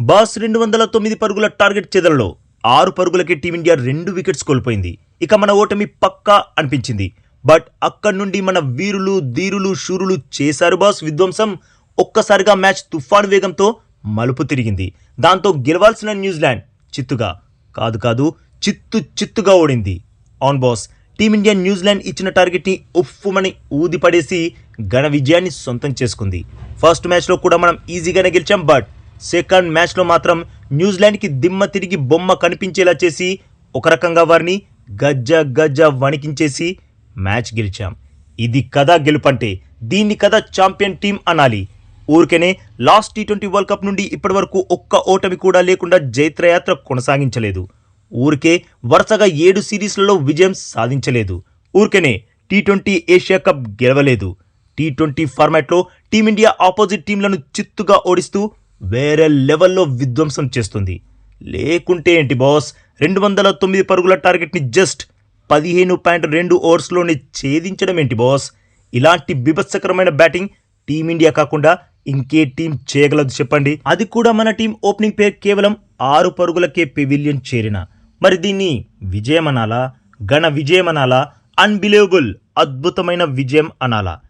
Boss రెండు వందల తొమ్మిది పరుగుల టార్గెట్ చేదలలో ఆరు పరుగులకి టీమిండియా రెండు వికెట్స్ కోల్పోయింది. ఇక మన ఓటమి పక్కా అనిపించింది. బట్ అక్కడి నుండి మన వీరులు ధీరులు శూరులు చేశారు బాస్ విధ్వంసం. ఒక్కసారిగా మ్యాచ్ తుఫాను వేగంతో మలుపు తిరిగింది. దాంతో గెలవాల్సిన న్యూజిలాండ్ చిత్తుగా కాదు కాదు చిత్తు చిత్తుగా ఓడింది. On boss team India New Zealand ఇచ్చిన టార్గెట్ని ఉప్పుమని ఊదిపడేసి ఘన విజయాన్ని సొంతం చేసుకుంది. ఫస్ట్ మ్యాచ్లో కూడా మనం ఈజీగానే గెలిచాం బట్ సెకండ్ మ్యాచ్లో మాత్రం న్యూజిలాండ్కి దిమ్మ తిరిగి బొమ్మ కనిపించేలా చేసి ఒక రకంగా వారిని గజ్జ గజ్జ వణికించేసి మ్యాచ్ గెలిచాం. ఇది కదా గెలుపంటే దీన్ని కదా ఛాంపియన్ టీం అనాలి. ఊరికేనే last T twenty world cup నుండి ఇప్పటి వరకు ఒక్క ఓటమి కూడా లేకుండా జైత్రయాత్ర కొనసాగించలేదు. ఊరికే వరుసగా ఏడు సిరీస్లలో విజయం సాధించలేదు. ఊరికేనే టీ ట్వంటీ ఏషియా కప్ గెలవలేదు. టీ ట్వంటీ ఫార్మాట్లో టీమిండియా ఆపోజిట్ టీంలను చిత్తుగా ఓడిస్తూ వేరే లెవెల్లో విధ్వంసం చేస్తుంది. లేకుంటే ఏంటి బాస్? రెండు వందల తొమ్మిది పరుగుల టార్గెట్ని జస్ట్ పదిహేను పాయింట్ రెండు ఓవర్స్లోనే ఛేదించడం ఏంటి బాస్? ఇలాంటి బిభత్సకరమైన బ్యాటింగ్ టీమిండియా కాకుండా ఇంకే టీం చేయగలదు చెప్పండి. అది కూడా మన టీం ఓపెనింగ్ పేర్ కేవలం ఆరు పరుగులకే పెవిలియన్ చేరిన. మరి దీన్ని విజయం అనాలా? ఘన విజయం అనాలా? అన్బిలీవబుల్ అద్భుతమైన విజయం అనాలా?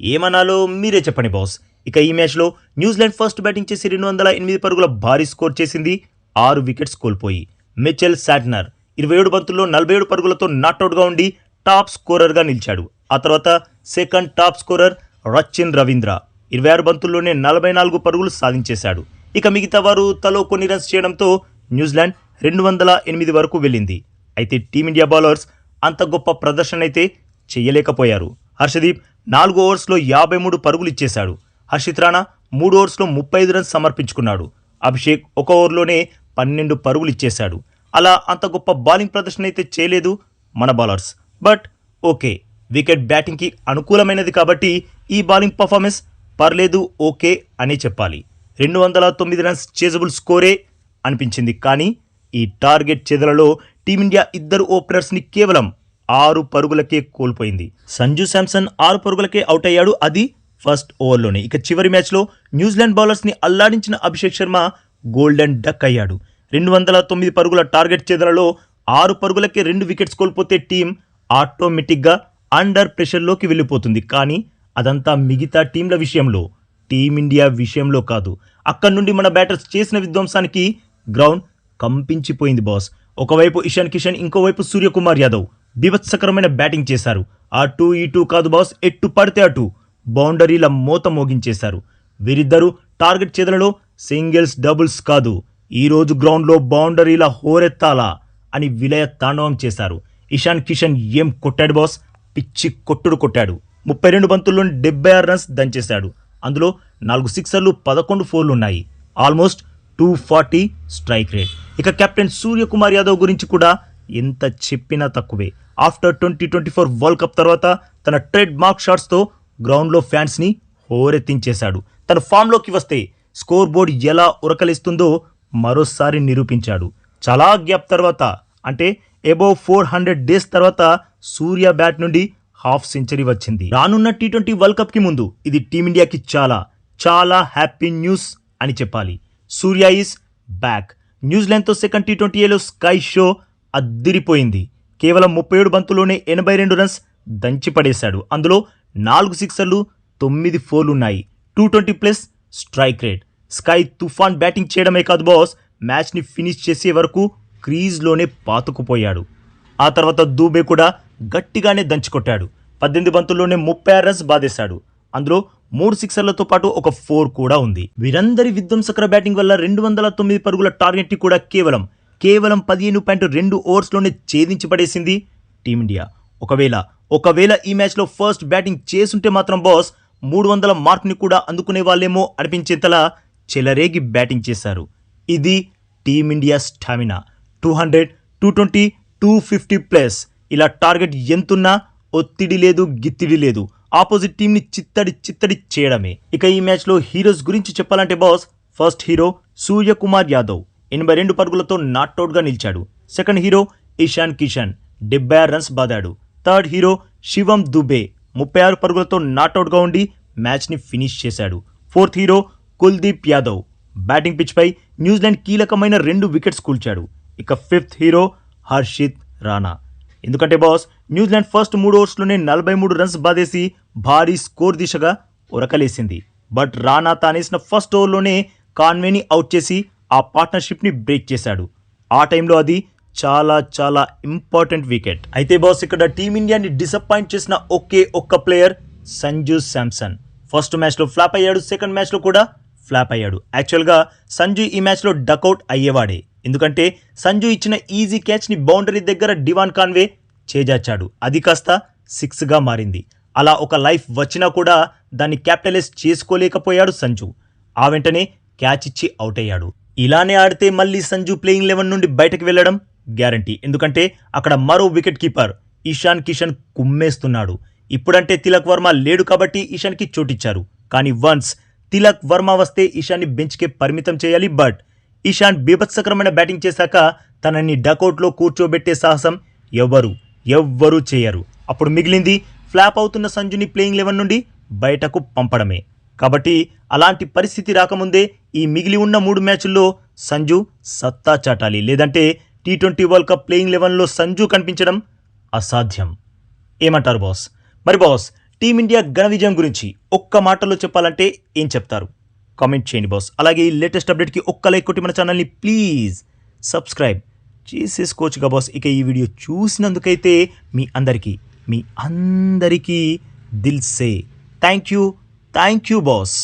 ఏమనాలో మీరే చెప్పండి బాస్. ఇక ఈ మ్యాచ్లో న్యూజిలాండ్ ఫస్ట్ బ్యాటింగ్ చేసి రెండు వందల ఎనిమిది పరుగుల భారీ స్కోర్ చేసింది. ఆరు వికెట్స్ కోల్పోయి. మిచెల్ శాట్నర్ ఇరవై ఏడు బంతుల్లో నలభై ఏడు పరుగులతో నాట్అవుట్గా ఉండి టాప్ స్కోరర్గా నిలిచాడు. ఆ తర్వాత second top scorer Rachin Ravindra ఇరవై ఆరు బంతుల్లోనే నలభై నాలుగు పరుగులు సాధించేశాడు. ఇక మిగతా వారు తలో కొన్ని రన్స్ చేయడంతో న్యూజిలాండ్ రెండు వందల ఎనిమిది వరకు వెళ్ళింది. అయితే టీమిండియా బౌలర్స్ అంత గొప్ప ప్రదర్శన అయితే చేయలేకపోయారు. హర్షదీప్ నాలుగు ఓవర్స్లో యాభై మూడు పరుగులు ఇచ్చేశాడు. హర్షిత్ రాణా మూడు ఓవర్స్లో ముప్పై ఐదు రన్స్ సమర్పించుకున్నాడు. అభిషేక్ ఒక ఓవర్లోనే పన్నెండు పరుగులు ఇచ్చేశాడు. అలా అంత గొప్ప బౌలింగ్ ప్రదర్శన అయితే చేయలేదు మన బౌలర్స్. బట్ ఓకే వికెట్ బ్యాటింగ్కి అనుకూలమైనది కాబట్టి ఈ బౌలింగ్ పర్ఫార్మెన్స్ పర్లేదు ఓకే అని చెప్పాలి. రెండు వందల తొమ్మిది రన్స్ చేజబుల్ స్కోరే అనిపించింది కానీ ఈ టార్గెట్ చెదలలో టీమిండియా ఇద్దరు ఓపెనర్స్ని కేవలం ఆరు పరుగులకే కోల్పోయింది. సంజు శాంసన్ ఆరు పరుగులకే అవుట్ అయ్యాడు. అది ఫస్ట్ ఓవర్లోనే. ఇక చివరి మ్యాచ్లో న్యూజిలాండ్ బౌలర్స్ని అల్లాడించిన అభిషేక్ శర్మ గోల్డెన్ డక్ అయ్యాడు. రెండు వందల తొమ్మిది పరుగుల టార్గెట్ చెదలలో ఆరు పరుగులకే రెండు వికెట్స్ కోల్పోతే టీం ఆటోమేటిక్గా అండర్ ప్రెషర్లోకి వెళ్ళిపోతుంది. కానీ అదంతా మిగతా టీంల విషయంలో టీమిండియా విషయంలో కాదు. అక్కడి నుండి మన బ్యాటర్స్ చేసిన విధ్వంసానికి గ్రౌండ్ కంపించిపోయింది బాస్. ఒకవైపు ఇషాన్ కిషన్ ఇంకోవైపు సూర్యకుమార్ యాదవ్ బీభత్సకరమైన బ్యాటింగ్ చేశారు. అటు ఇటు కాదు బాస్ ఎట్టు పడితే అటు బౌండరీల మోత మోగించేశారు. వీరిద్దరూ టార్గెట్ చేతులలో సింగిల్స్ డబుల్స్ కాదు. ఈ రోజు గ్రౌండ్లో బౌండరీల హోరెత్తాలా అని విలయ తాండవం చేశారు. ఇషాన్ కిషన్ ఏం కొట్టాడు బాస్? పిచ్చి కొట్టుడు కొట్టాడు. ముప్పై రెండు బంతుల్లో డెబ్బై ఆరు రన్స్ దంచేశాడు. అందులో నాలుగు సిక్సర్లు పదకొండు ఫోర్లు ఉన్నాయి almost two forty strike rate. ఇక కెప్టెన్ సూర్యకుమార్ యాదవ్ గురించి కూడా ఎంత చెప్పినా తక్కువే. After twenty twenty four world cup తర్వాత తన ట్రేడ్ మార్క్ షాట్స్తో గ్రౌండ్లో ఫ్యాన్స్ని హోరెత్తించేశాడు. తన ఫామ్లోకి వస్తే స్కోర్ బోర్డ్ ఎలా ఉరకలిస్తుందో మరోసారి నిరూపించాడు. చాలా గ్యాప్ తర్వాత అంటే ఎబో ఫోర్ హండ్రెడ్ డేస్ తర్వాత సూర్య బ్యాట్ నుండి హాఫ్ సెంచరీ వచ్చింది. రానున్న టీ ట్వంటీ వరల్డ్ కప్కి ముందు ఇది టీమిండియాకి చాలా చాలా హ్యాపీ న్యూస్ అని చెప్పాలి. Surya is back. న్యూజిలాండ్తో సెకండ్ టీ ట్వంటీ ఏలో స్కై షో అద్దిరిపోయింది. కేవలం ముప్పై ఏడు బంతుల్లోనే ఎనభై రెండు రన్స్ దంచి పడేశాడు అందులో నాలుగు సిక్సర్లు తొమ్మిది ఫోర్లు ఉన్నాయి two twenty plus strike rate. Sky తుఫాన్ బ్యాటింగ్ చేయడమే కాదు బాస్ మ్యాచ్ని ఫినిష్ చేసే వరకు క్రీజ్లోనే పాతుకుపోయాడు. ఆ తర్వాత దూబే కూడా గట్టిగానే దంచుకొట్టాడు. పద్దెనిమిది బంతుల్లోనే ముప్పై ఆరు రన్స్ బాధేశాడు అందులో మూడు సిక్సర్లతో పాటు ఒక ఫోర్ కూడా ఉంది. వీరందరి విధ్వంసకర బ్యాటింగ్ వల్ల రెండు వందల తొమ్మిది పరుగుల టార్గెట్ని కూడా కేవలం కేవలం పదిహేను పాయింట్ రెండు ఓవర్స్లోనే ఛేదించి పడేసింది టీమిండియా. ఒకవేళ ఒకవేళ ఈ మ్యాచ్లో ఫస్ట్ బ్యాటింగ్ చేసుంటే మాత్రం బాస్ మూడు వందల మార్క్ని కూడా అందుకునే వాళ్ళేమో అనిపించేంతలా చెలరేగి బ్యాటింగ్ చేశారు. ఇది team India stamina. Two hundred two twenty two fifty plus. ఇలా టార్గెట్ ఎంతున్నా ఒత్తిడి లేదు గిత్తిడి లేదు. ఆపోజిట్ టీంని చిత్తడి చిత్తడి చేయడమే. ఇక ఈ మ్యాచ్లో హీరోస్ గురించి చెప్పాలంటే boss first hero Suryakumar Yadav. ఎనభై రెండు పరుగులతో నాట్అవుట్గా నిలిచాడు. Second hero Ishan Kishan. డెబ్బై ఆరు రన్స్ బాదాడు. థర్డ్ హీరో శివం దుబే ముప్పై ఆరు పరుగులతో నాట్అవుట్గా ఉండి మ్యాచ్ని ఫినిష్ చేశాడు. Fourth hero Kuldeep Yadav batting పిచ్పై New Zealand కీలకమైన రెండు వికెట్స్ కూల్చాడు. ఇక ఫిఫ్త్ హీరో హర్షిత్ రాణా. ఎందుకంటే బాస్ న్యూజిలాండ్ ఫస్ట్ మూడు ఓవర్స్లోనే నలభై మూడు రన్స్ బాధేసి భారీ స్కోర్ దిశగా ఉరకలేసింది. బట్ రాణా తానేసిన ఫస్ట్ ఓవర్లోనే కాన్వేని అవుట్ చేసి ఆ పార్ట్నర్షిప్ని బ్రేక్ చేశాడు. ఆ టైంలో అది చాలా చాలా ఇంపార్టెంట్ వికెట్ అయితే బాస్ ఇక్కడ టీమిండియాని డిసప్పాయింట్ చేసిన ఒకే ఒక్క ప్లేయర్ సంజు శాంసన్. ఫస్ట్ మ్యాచ్లో ఫ్లాప్ అయ్యాడు సెకండ్ మ్యాచ్లో కూడా ఫ్లాప్ అయ్యాడు. యాక్చువల్గా సంజు ఈ మ్యాచ్లో డకౌట్ అయ్యేవాడే. ఎందుకంటే సంజు ఇచ్చిన ఈజీ క్యాచ్ని బౌండరీ దగ్గర డివాన్ కాన్వే చేజార్చాడు. అది కాస్త సిక్స్గా మారింది. అలా ఒక లైఫ్ వచ్చినా కూడా దాన్ని క్యాపిటలైజ్ చేసుకోలేకపోయాడు సంజు. ఆ వెంటనే క్యాచ్ ఇచ్చి అవుట్ అయ్యాడు. ఇలానే ఆడితే మళ్ళీ సంజు ప్లేయింగ్ లెవెన్ నుండి బయటకు వెళ్ళడం గ్యారంటీ. ఎందుకంటే అక్కడ మరో వికెట్ కీపర్ ఇషాన్ కిషన్ కుమ్మేస్తున్నాడు. ఇప్పుడంటే తిలక్ వర్మ లేడు కాబట్టి ఇషాన్కి చోటిచ్చారు. కానీ వన్స్ తిలక్ వర్మ వస్తే ఇషాన్ని బెంచ్కే పరిమితం చేయాలి బట్ ఇషాన్ బీభత్సకరమైన బ్యాటింగ్ చేశాక తనని డకౌట్లో కూర్చోబెట్టే సాహసం ఎవ్వరు ఎవ్వరూ చేయరు. అప్పుడు మిగిలింది ఫ్లాప్ అవుతున్న సంజుని ప్లేయింగ్ లెవెన్ నుండి బయటకు పంపడమే. కాబట్టి అలాంటి పరిస్థితి రాకముందే ఈ మిగిలి ఉన్న మూడు మ్యాచ్ల్లో సంజు సత్తా చాటాలి. లేదంటే T twenty world cup playing లెవెన్లో Sanju కనిపించడం అసాధ్యం. ఏమంటారు బాస్ మరి బాస్ టీమిండియా ఘన విజయం గురించి ఒక్క మాటలో చెప్పాలంటే ఏం చెప్తారు? కామెంట్ చేయండి బాస్ అలాగే ఈ లేటెస్ట్ అప్డేట్కి ఒక్క లైక్ కొట్టి మన ఛానల్ని ప్లీజ్ సబ్స్క్రైబ్ చేసేసుకోవచ్చుగా బాస్ ఇక ఈ వీడియో చూసినందుకైతే మీ అందరికీ మీ అందరికీ దిల్సే thank you thank you boss